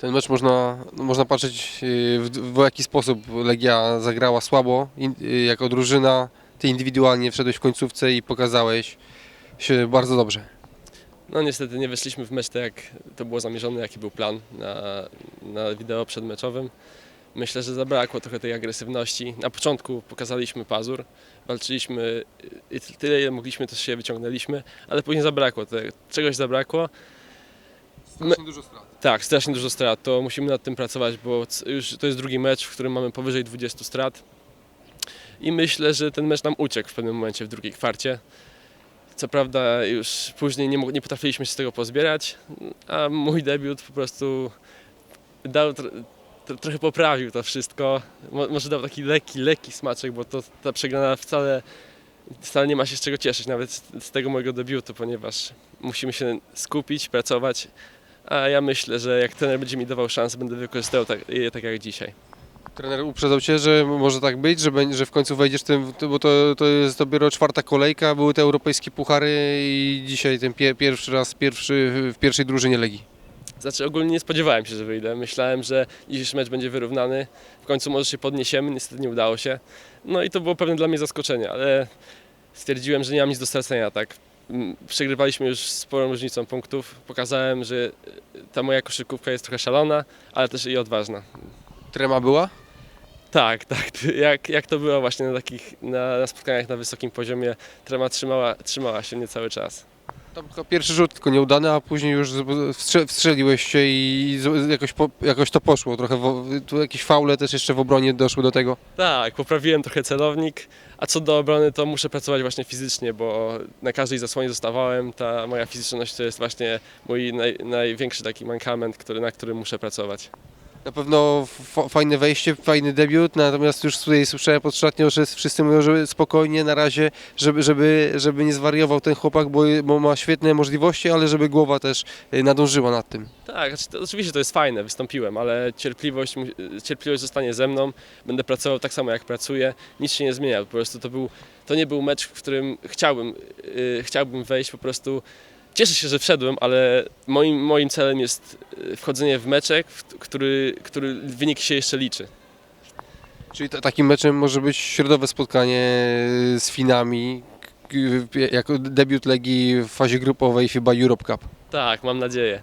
Ten mecz można, można patrzeć yy, w, w jaki sposób Legia zagrała słabo in, yy, jako drużyna. Ty indywidualnie wszedłeś w końcówce i pokazałeś się bardzo dobrze. No niestety nie weszliśmy w mecz tak jak to było zamierzone, jaki był plan na, na wideo przedmeczowym. Myślę, że zabrakło trochę tej agresywności. Na początku pokazaliśmy pazur, walczyliśmy i tyle ile mogliśmy też się wyciągnęliśmy, ale później zabrakło, te, czegoś zabrakło. Strasznie dużo strat. Tak, strasznie dużo strat, to musimy nad tym pracować, bo już to jest drugi mecz, w którym mamy powyżej 20 strat. I myślę, że ten mecz nam uciekł w pewnym momencie w drugiej kwarcie. Co prawda już później nie, nie potrafiliśmy się z tego pozbierać, a mój debiut po prostu dał, tr- tr- trochę poprawił to wszystko. Mo- może dał taki lekki, lekki smaczek, bo to ta przegrana wcale, wcale nie ma się z czego cieszyć, nawet z, z tego mojego debiutu, ponieważ musimy się skupić, pracować, a ja myślę, że jak trener będzie mi dawał szansę, będę wykorzystywał tak, je tak jak dzisiaj. Trener uprzedzał Cię, że może tak być, że, będzie, że w końcu wejdziesz w tym, bo to, to jest dopiero czwarta kolejka, były te europejskie puchary i dzisiaj ten pie, pierwszy raz, pierwszy w pierwszej drużynie Legii. Znaczy ogólnie nie spodziewałem się, że wyjdę. Myślałem, że dzisiejszy mecz będzie wyrównany. W końcu może się podniesiemy, niestety nie udało się. No i to było pewne dla mnie zaskoczenie, ale stwierdziłem, że nie mam nic do stracenia. Tak. Przegrywaliśmy już sporą różnicą punktów. Pokazałem, że ta moja koszykówka jest trochę szalona, ale też i odważna. Trema była? Tak, tak. Jak, jak to było właśnie na takich na, na spotkaniach na wysokim poziomie, trema trzymała, trzymała się mnie cały czas. Tam tylko pierwszy rzut tylko nieudany, a później już wstrze- wstrzeliłeś się i jakoś, po, jakoś to poszło. Trochę tu jakieś faule też jeszcze w obronie doszły do tego. Tak, poprawiłem trochę celownik, a co do obrony to muszę pracować właśnie fizycznie, bo na każdej zasłonie zostawałem. Ta moja fizyczność to jest właśnie mój naj, największy taki mankament, który, na którym muszę pracować. Na pewno fajne wejście, fajny debiut, natomiast już tutaj słyszałem pod szatnią, że wszyscy mówią, że spokojnie na razie, żeby, żeby, żeby nie zwariował ten chłopak, bo, bo ma świetne możliwości, ale żeby głowa też y, nadążyła nad tym. Tak, znaczy to, oczywiście to jest fajne, wystąpiłem, ale cierpliwość, cierpliwość zostanie ze mną, będę pracował tak samo jak pracuję, nic się nie zmienia, po prostu to, był, to nie był mecz, w którym chciałbym, yy, chciałbym wejść, po prostu cieszę się, że wszedłem, ale moim, moim celem jest yy, wchodzenie w meczek, który, który wynik się jeszcze liczy. Czyli ta- takim meczem może być środowe spotkanie y, z Finami, jako debiut Legii w fazie grupowej FIBA Europe Cup. Tak, mam nadzieję.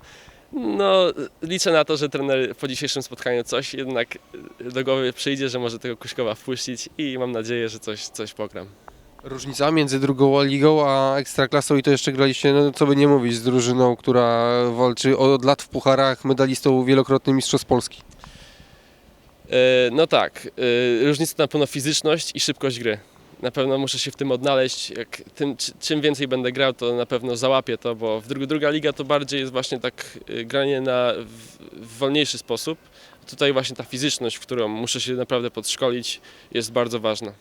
No, liczę na to, że trener po dzisiejszym spotkaniu coś jednak do głowy przyjdzie, że może tego Kuśkowa wpuścić i mam nadzieję, że coś, coś pogram. Różnica między drugą ligą a ekstraklasą i to jeszcze graliście, no co by nie mówić, z drużyną, która walczy od lat w pucharach, medalistą wielokrotnym mistrzostw Polski. E, No tak, e, różnica na pewno fizyczność i szybkość gry. Na pewno muszę się w tym odnaleźć. Jak tym, czy- czym więcej będę grał, to na pewno załapię to, bo w dru- druga liga to bardziej jest właśnie tak e, granie na, w, w wolniejszy sposób. Tutaj właśnie ta fizyczność, w którą muszę się naprawdę podszkolić, jest bardzo ważna.